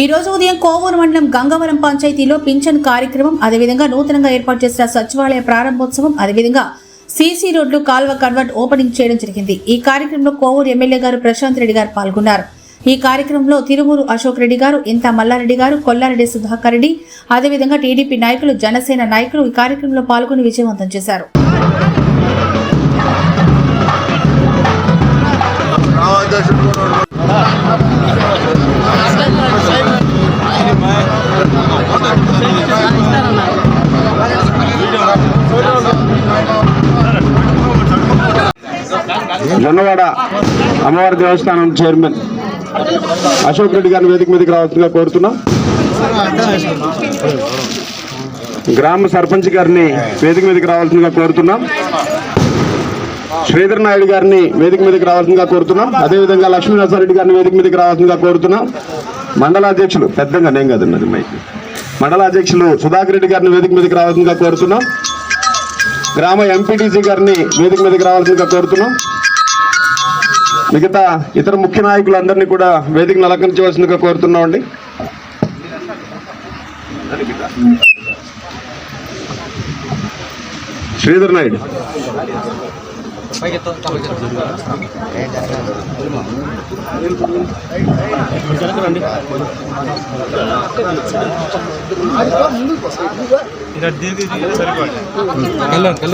ఈ రోజు ఉదయం కోవూరు మండలం గంగవరం పంచాయతీలో పింఛన్ కార్యక్రమం అదేవిధంగా నూతనంగా ఏర్పాటు చేసిన సచివాలయ ప్రారంభోత్సవం అదేవిధంగా సీసీ రోడ్లు కాల్వ కన్వర్ట్ ఓపెనింగ్ చేయడం జరిగింది. ఈ కార్యక్రమంలో కోవూరు ఎమ్మెల్యే గారు ప్రశాంత్ రెడ్డి గారు పాల్గొన్నారు. ఈ కార్యక్రమంలో తిరుమూరు అశోక్ రెడ్డి గారు ఇంత మల్లారెడ్డి గారు కొల్లారెడ్డి సుధాకర్ రెడ్డి అదేవిధంగా టీడీపీ నాయకులు జనసేన నాయకులు ఈ కార్యక్రమంలో పాల్గొని విజయవంతం చేశారు. జొన్నవాడ అమ్మవారి దేవస్థానం చైర్మన్ అశోక్ రెడ్డి గారిని వేదిక మీదకి రావాల్సిందిగా కోరుతున్నాం. గ్రామ సర్పంచ్ గారిని వేదిక మీదకి రావాల్సిందిగా కోరుతున్నాం. శ్రీధర్ నాయుడు గారిని వేదిక మీదకి రావాల్సిందిగా కోరుతున్నాం. అదేవిధంగా లక్ష్మీనరసారెడ్డి గారిని వేదిక మీదకి రావాల్సిందిగా కోరుతున్నాం. మండల అధ్యక్షులు పెద్దగా నేను కాదండి మైక్. మండల అధ్యక్షులు సుధాకర్ రెడ్డి గారిని వేదిక మీదకి రావాల్సిందిగా కోరుతున్నాం. గ్రామ ఎంపీటీసీ గారిని వేదిక మీదకి రావాల్సిందిగా కోరుతున్నాం. మిగతా ఇతర ముఖ్య నాయకులందరినీ కూడా వేదికను అలంకరించవలసిందిగా కోరుతున్నామండి. శ్రీధర్ నాయుడు.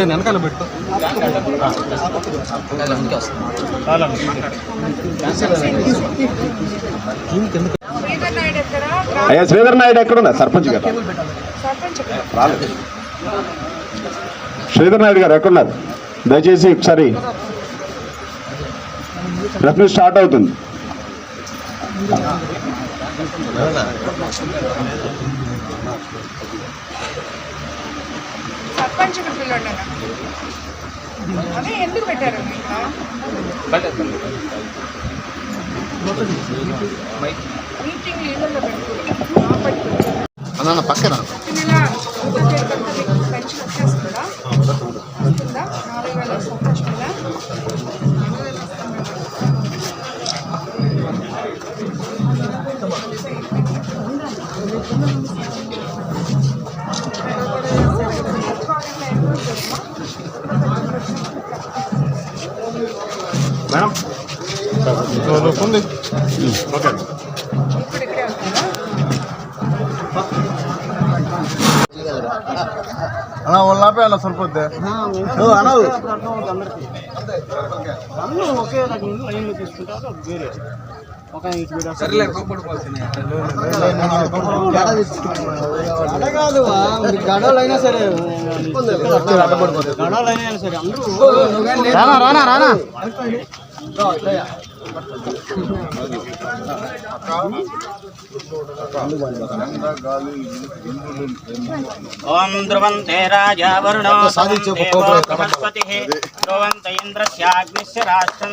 వెనకాల పెట్టు శ్రీధర్ నాయుడు ఎక్కడ అయ్యా శ్రీధర్ నాయుడు ఎక్కడున్నా సర్పంచ్ గారు? రాలేదు. శ్రీధర్ నాయుడు గారు ఎక్కడున్నారు? దయచేసి ఒకసారి ప్రశ్న స్టార్ట్ అవుతుంది. ఎందుకు పెట్టారు? పక్కన. మేడం ఉంది ఓకే ఇప్పుడు ఇక్కడే ఉంటారా అన్న వాళ్ళు ఆపే అలా సరిపోద్ది అనవు కాదు గడవలైనా సరే గడవలైనా సరే అందరూ రానా రానా రానా ఓం ధ్రువంతే రాజా వరుణో? బృహస్పతిః ధ్రువంత ఇంద్రస్యాగ్నిశ్చ రాష్ట్రం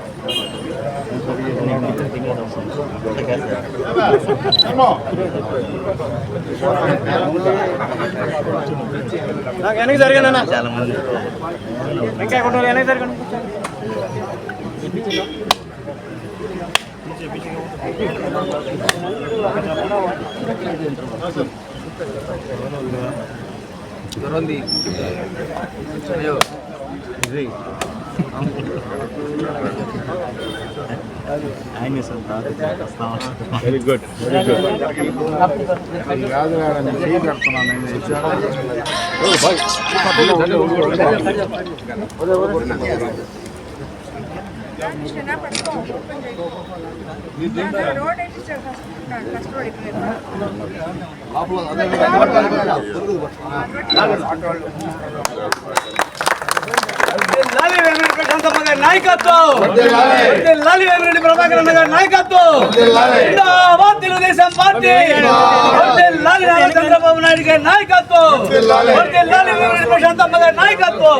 నాకు వెనక్కి జరిగానన్నా ఇంకా కొంచెం వెనక్కి జరగండి Very good very good Krishna లాలి వేమిరెడ్డి ప్రశాంతమ్మ గారి నాయకత్వం. లాలి. వేమిరెడ్డి ప్రభాకర్ అన్న గారి నాయకత్వం. జిందాబాద్ తెలుగుదేశం పార్టీ. లాలి. నారా చంద్రబాబు నాయుడు గారి నాయకత్వం. లాలి. వేమిరెడ్డి ప్రశాంతమ్మ గారి నాయకత్వం.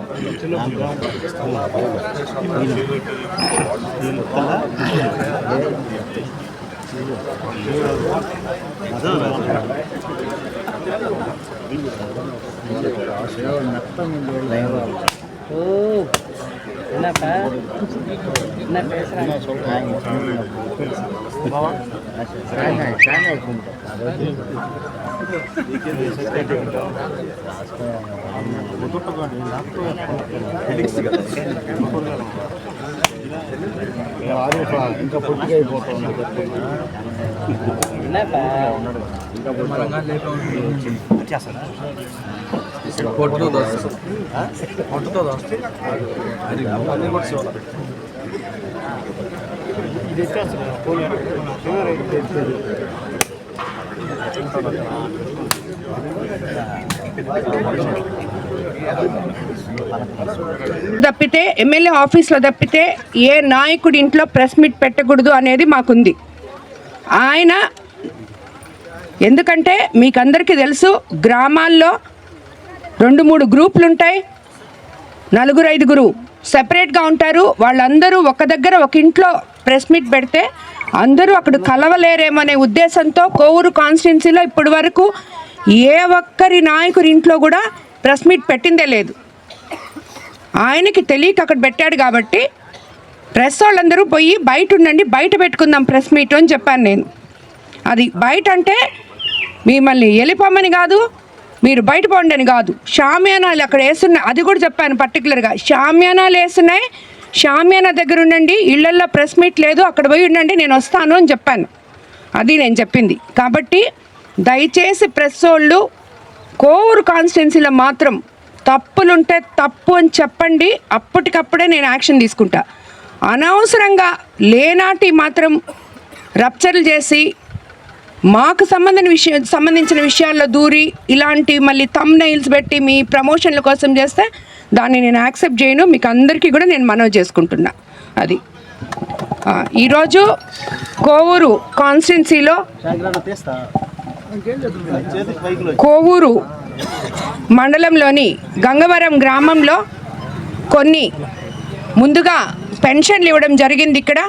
ఓ என்னப்பா என்ன பேசுகிறாங்க சொல்கிறாங்க தேங்காய் தேங்காய் ఇంకా పొట్టిగా అయిపోతుంది ఇంకా పొట్టిగా ఉన్నాడు ఇంకా పొట్టిగా లేకుండా వచ్చేస్తాను అంతేనా జరుగు తప్పితే ఎమ్మెల్యే ఆఫీస్లో తప్పితే ఏ నాయకుడి ఇంట్లో ప్రెస్ మీట్ పెట్టకూడదు అనేది మాకుంది. ఆయన ఎందుకంటే మీకు అందరికీ తెలుసు గ్రామాల్లో రెండు మూడు గ్రూపులు ఉంటాయి నలుగురు ఐదుగురు సెపరేట్గా ఉంటారు. వాళ్ళందరూ ఒక దగ్గర ఒక ఇంట్లో ప్రెస్ మీట్ పెడితే అందరూ అక్కడ కలవలేరేమనే ఉద్దేశంతో కోవూరు కాన్స్టిట్యున్సీలో ఇప్పటి వరకు ఏ ఒక్కరి నాయకుడి ఇంట్లో కూడా ప్రెస్ మీట్ పెట్టిందే లేదు. ఆయనకి తెలియక అక్కడ పెట్టాడు కాబట్టి ప్రెస్ వాళ్ళందరూ పోయి బయట ఉండండి బయట పెట్టుకుందాం ప్రెస్ మీట్ అని చెప్పాను నేను. అది బయట అంటే మిమ్మల్ని వెళ్ళిపోమని కాదు మీరు బయట పోండి కాదు. షామ్యానాలు అక్కడ వేస్తున్నాయి. అది కూడా చెప్పాను పర్టికులర్గా షామ్యానాలు వేస్తున్నాయి. షామ్యానా దగ్గర ఉండండి. ఇళ్ళల్లో ప్రెస్ మీట్ లేదు. అక్కడ పోయి ఉండండి. నేను వస్తాను అని చెప్పాను. అది నేను చెప్పింది. కాబట్టి దయచేసి ప్రెస్ వాళ్ళు కోవూరు కాన్స్టిట్యున్సీలో మాత్రం తప్పులుంటే తప్పు అని చెప్పండి. అప్పటికప్పుడే నేను యాక్షన్ తీసుకుంటా. అనవసరంగా లేనాటి మాత్రం రప్చర్లు చేసి మాకు సంబంధించిన విషయం సంబంధించిన విషయాల్లో దూరి ఇలాంటి మళ్ళీ తమ్ నైల్స్ పెట్టి మీ ప్రమోషన్ల కోసం చేస్తే దాన్ని నేను యాక్సెప్ట్ చేయను. మీకు అందరికీ కూడా నేను మనవి చేసుకుంటున్నా. అది. ఈరోజు కోవూరు కాన్స్టిట్యున్సీలో కోవూరు మండలంలోని గంగవరం గ్రామంలో కొన్ని ముందుగా పెన్షన్లు ఇవ్వడం జరిగింది ఇక్కడ.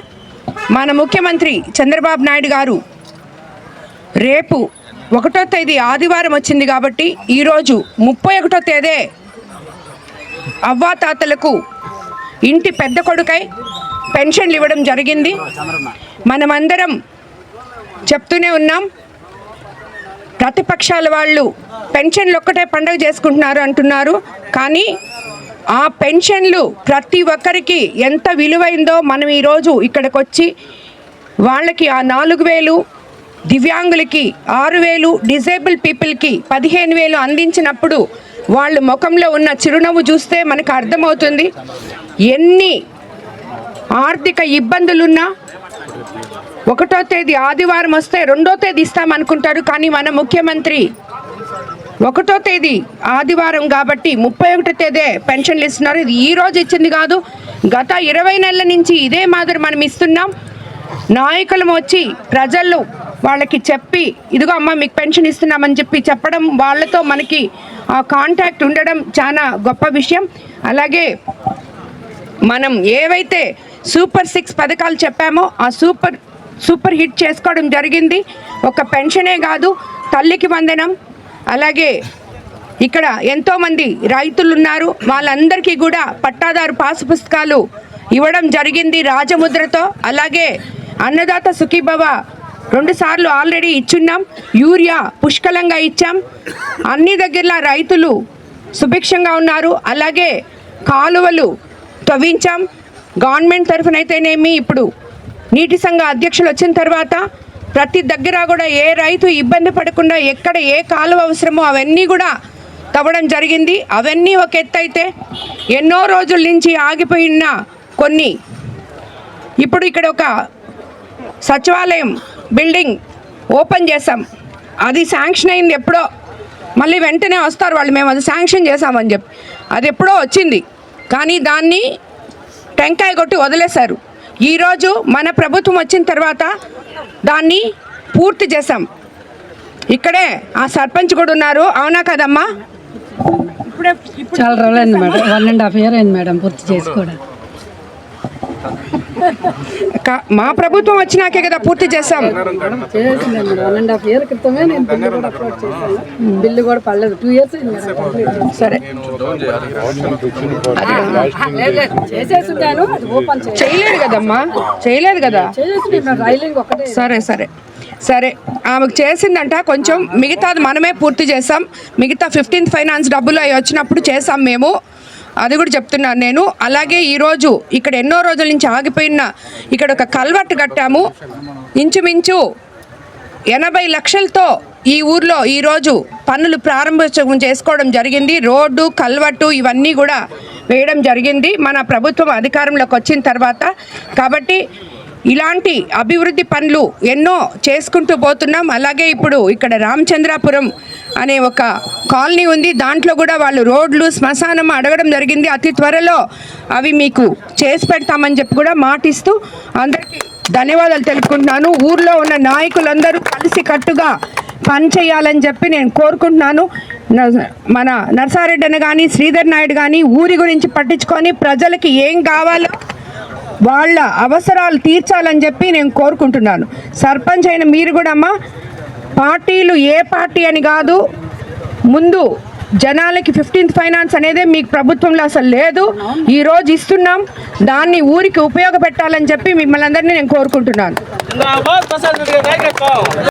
మన ముఖ్యమంత్రి చంద్రబాబు నాయుడు గారు రేపు ఒకటో తేదీ ఆదివారం వచ్చింది కాబట్టి ఈరోజు ముప్పై ఒకటో తేదే అవ్వాతాతలకు ఇంటి పెద్ద కొడుకై పెన్షన్లు ఇవ్వడం జరిగింది. మనమందరం చెప్తూనే ఉన్నాం ప్రతిపక్షాల వాళ్ళు పెన్షన్లు ఒక్కటే పండుగ చేసుకుంటున్నారు అంటున్నారు. కానీ ఆ పెన్షన్లు ప్రతి ఒక్కరికి ఎంత విలువైందో మనం ఈరోజు ఇక్కడికి వచ్చి వాళ్ళకి ఆ నాలుగు వేలు దివ్యాంగులకి ఆరు వేలు డిజేబుల్ పీపుల్కి పదిహేను వేలు అందించినప్పుడు వాళ్ళ ముఖంలో ఉన్న చిరునవ్వు చూస్తే మనకు అర్థమవుతుంది. ఎన్ని ఆర్థిక ఇబ్బందులున్నా ఒకటో తేదీ ఆదివారం వస్తే రెండో తేదీ ఇస్తామనుకుంటారు కానీ మన ముఖ్యమంత్రి ఒకటో తేదీ ఆదివారం కాబట్టి ముప్పై ఒకటో తేదీ పెన్షన్లు ఇస్తున్నారు. ఇది ఈ రోజు ఇచ్చింది కాదు గత ఇరవై నెలల నుంచి ఇదే మాదిరి మనం ఇస్తున్నాం. నాయకులం వచ్చి ప్రజలు వాళ్ళకి చెప్పి ఇదిగో అమ్మ మీకు పెన్షన్ ఇస్తున్నామని చెప్పి చెప్పడం వాళ్ళతో మనకి ఆ కాంటాక్ట్ ఉండడం చాలా గొప్ప విషయం. అలాగే మనం ఏవైతే సూపర్ సిక్స్ పథకాలు చెప్పామో ఆ సూపర్ సూపర్ హిట్ చేసుకోవడం జరిగింది. ఒక పెన్షనే కాదు తల్లికి వందనం. అలాగే ఇక్కడ ఎంతోమంది రైతులు ఉన్నారు వాళ్ళందరికీ కూడా పట్టాదారు పాసు పుస్తకాలు ఇవ్వడం జరిగింది రాజముద్రతో. అలాగే అన్నదాత సుఖీభవ రెండు సార్లు ఆల్రెడీ ఇచ్చున్నాం. యూరియా పుష్కలంగా ఇచ్చాం. అన్ని దగ్గరలా రైతులు సుభిక్షంగా ఉన్నారు. అలాగే కాలువలు తవ్వించాం. గవర్నమెంట్ తరఫునైతేనేమి ఇప్పుడు నీటి సంఘ అధ్యక్షులు వచ్చిన తర్వాత ప్రతి దగ్గర కూడా ఏ రైతు ఇబ్బంది పడకుండా ఎక్కడ ఏ కాలువ అవసరమో అవన్నీ కూడా తవ్వడం జరిగింది. అవన్నీ ఒక ఎత్తు అయితే ఎన్నో రోజుల నుంచి ఆగిపోయిన కొన్ని. ఇప్పుడు ఇక్కడ ఒక సచివాలయం బిల్డింగ్ ఓపెన్ చేసాం అది శాంక్షన్ అయింది ఎప్పుడో. మళ్ళీ వెంటనే వస్తారు వాళ్ళు మేము అది శాంక్షన్ చేసామని చెప్పి. అది ఎప్పుడో వచ్చింది. కానీ దాన్ని టెంకాయ కొట్టి వదిలేశారు. ఈరోజు మన ప్రభుత్వం వచ్చిన తర్వాత దాన్ని పూర్తి చేసాం ఇక్కడే ఆ సర్పంచ్ కూడా ఉన్నారు. అవునా కదమ్మా? ఇప్పుడే చాలా రోజులైంది madam. One and half year అయింది మేడం పూర్తి చేసుకోవడం. మా ప్రభుత్వం వచ్చినాకే కదా పూర్తి చేసాం చేసింది madam one and half year క్రితమే నేను బిల్లు కూడా పడలేదు. Two years. సరే. చేయలేదు కదమ్మా. చేయలేదు కదా? సరే సరే. సరే. ఆమెకు చేసిందంట. కొంచెం మిగతాది మనమే పూర్తి చేసాం మిగతా ఫిఫ్టీన్త్ ఫైనాన్స్ డబ్బులు అవి వచ్చినప్పుడు చేసాం మేము. అది కూడా చెప్తున్నాను నేను. అలాగే ఈరోజు ఇక్కడ ఎన్నో రోజుల నుంచి ఆగిపోయిన ఇక్కడ ఒక కల్వర్ట్ కట్టాము. ఇంచుమించు ఎనభై లక్షలతో ఈ ఊర్లో ఈరోజు పనులు ప్రారంభోత్సవం చేసుకోవడం జరిగింది. రోడ్డు కల్వట్టు ఇవన్నీ కూడా వేయడం జరిగింది. మన ప్రభుత్వం అధికారంలోకి వచ్చిన తర్వాత కాబట్టి ఇలాంటి అభివృద్ధి పనులు ఎన్నో చేసుకుంటూ పోతున్నాం. అలాగే ఇప్పుడు ఇక్కడ రామచంద్రాపురం అనే ఒక కాలనీ ఉంది. దాంట్లో కూడా వాళ్ళు రోడ్లు శ్మశానం అడగడం జరిగింది. అతి త్వరలో అవి మీకు చేసి పెడతామని చెప్పి కూడా మాటిస్తూ అందరికీ ధన్యవాదాలు తెలుపుకుంటున్నాను. ఊర్లో ఉన్న నాయకులందరూ కలిసి కట్టుగా పని చేయాలని చెప్పి నేను కోరుకుంటున్నాను. మన నర్సారెడ్డి అన్న కానీ శ్రీధర్ నాయుడు కానీ ఊరి గురించి పట్టించుకొని ప్రజలకి ఏం కావాలో వాళ్ళ అవసరాలు తీర్చాలని చెప్పి నేను కోరుకుంటున్నాను. సర్పంచ్ అయిన మీరు కూడా అమ్మా పార్టీలు ఏ పార్టీ అని కాదు ముందు జనాలకి ఫిఫ్టీన్త్ ఫైనాన్స్ అనేది మీకు ప్రభుత్వంలో అసలు లేదు. ఈరోజు ఇస్తున్నాం దాన్ని ఊరికి ఉపయోగపెట్టాలని చెప్పి మిమ్మల్ని అందరినీ నేను కోరుకుంటున్నాను.